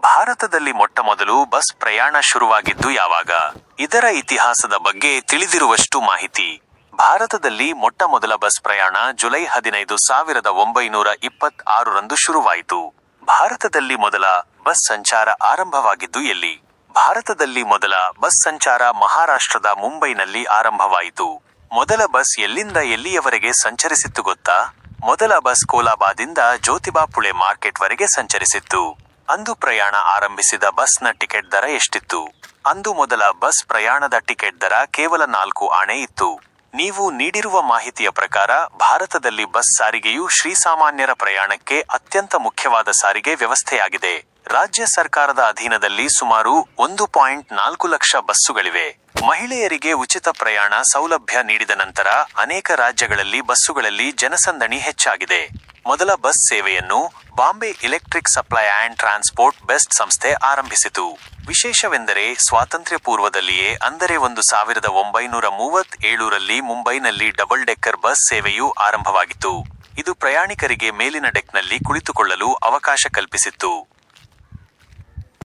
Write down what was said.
ಭಾರತದಲ್ಲಿ ಮೊಟ್ಟಮೊದಲು ಬಸ್ ಪ್ರಯಾಣ ಶುರುವಾಗಿದ್ದು ಯಾವಾಗ? ಇದರ ಇತಿಹಾಸದ ಬಗ್ಗೆ ತಿಳಿದಿರುವಷ್ಟು ಮಾಹಿತಿ. ಭಾರತದಲ್ಲಿ ಮೊಟ್ಟಮೊದಲ ಬಸ್ ಪ್ರಯಾಣ ಜುಲೈ ಹದಿನೈದು ಸಾವಿರದ ಒಂಬೈನೂರ ಇಪ್ಪತ್ ಆರರಂದು ಶುರುವಾಯಿತು. ಭಾರತದಲ್ಲಿ ಮೊದಲ ಬಸ್ ಸಂಚಾರ ಆರಂಭವಾಗಿದ್ದು ಎಲ್ಲಿ? ಭಾರತದಲ್ಲಿ ಮೊದಲ ಬಸ್ ಸಂಚಾರ ಮಹಾರಾಷ್ಟ್ರದ ಮುಂಬೈನಲ್ಲಿ ಆರಂಭವಾಯಿತು. ಮೊದಲ ಬಸ್ ಎಲ್ಲಿಂದ ಎಲ್ಲಿಯವರೆಗೆ ಸಂಚರಿಸಿತ್ತು ಗೊತ್ತಾ? ಮೊದಲ ಬಸ್ ಕೋಲಾಬಾದಿಂದ ಜ್ಯೋತಿಬಾ ಪುಳೆ ಮಾರ್ಕೆಟ್ ವರೆಗೆ ಸಂಚರಿಸಿತ್ತು. ಅಂದು ಪ್ರಯಾಣ ಆರಂಭಿಸಿದ ಬಸ್ನ ಟಿಕೆಟ್ ದರ ಎಷ್ಟಿತ್ತು? ಅಂದು ಮೊದಲ ಬಸ್ ಪ್ರಯಾಣದ ಟಿಕೆಟ್ ದರ ಕೇವಲ ನಾಲ್ಕು ಆಣೆ ಇತ್ತು. ನೀವು ನೀಡಿರುವ ಮಾಹಿತಿಯ ಪ್ರಕಾರ ಭಾರತದಲ್ಲಿ ಬಸ್ ಸಾರಿಗೆಯು ಶ್ರೀಸಾಮಾನ್ಯರ ಪ್ರಯಾಣಕ್ಕೆ ಅತ್ಯಂತ ಮುಖ್ಯವಾದ ಸಾರಿಗೆ ವ್ಯವಸ್ಥೆಯಾಗಿದೆ. ರಾಜ್ಯ ಸರ್ಕಾರದ ಅಧೀನದಲ್ಲಿ ಸುಮಾರು ಒಂದು ಪಾಯಿಂಟ್ ನಾಲ್ಕು ಲಕ್ಷ ಬಸ್ಸುಗಳಿವೆ. ಮಹಿಳೆಯರಿಗೆ ಉಚಿತ ಪ್ರಯಾಣ ಸೌಲಭ್ಯ ನೀಡಿದ ನಂತರ ಅನೇಕ ರಾಜ್ಯಗಳಲ್ಲಿ ಬಸ್ಸುಗಳಲ್ಲಿ ಜನಸಂದಣಿ ಹೆಚ್ಚಾಗಿದೆ. ಮೊದಲ ಬಸ್ ಸೇವೆಯನ್ನು Bombay electric supply and transport BEST ಸಂಸ್ಥೆ ಆರಂಭಿಸಿತು. ವಿಶೇಷವೆಂದರೆ ಸ್ವಾತಂತ್ರ್ಯ ಪೂರ್ವದಲ್ಲಿಯೇ ಅಂದರೆ ಒಂದು ಸಾವಿರದ ಒಂಬೈನೂರ ಮೂವತ್ ಏಳರಲ್ಲಿ ಮುಂಬೈನಲ್ಲಿ ಡಬಲ್ ಡೆಕ್ಕರ್ ಬಸ್ ಸೇವೆಯು ಆರಂಭವಾಗಿತ್ತು. ಇದು ಪ್ರಯಾಣಿಕರಿಗೆ ಮೇಲಿನ ಡೆಕ್ನಲ್ಲಿ ಕುಳಿತುಕೊಳ್ಳಲು ಅವಕಾಶ ಕಲ್ಪಿಸಿತ್ತು.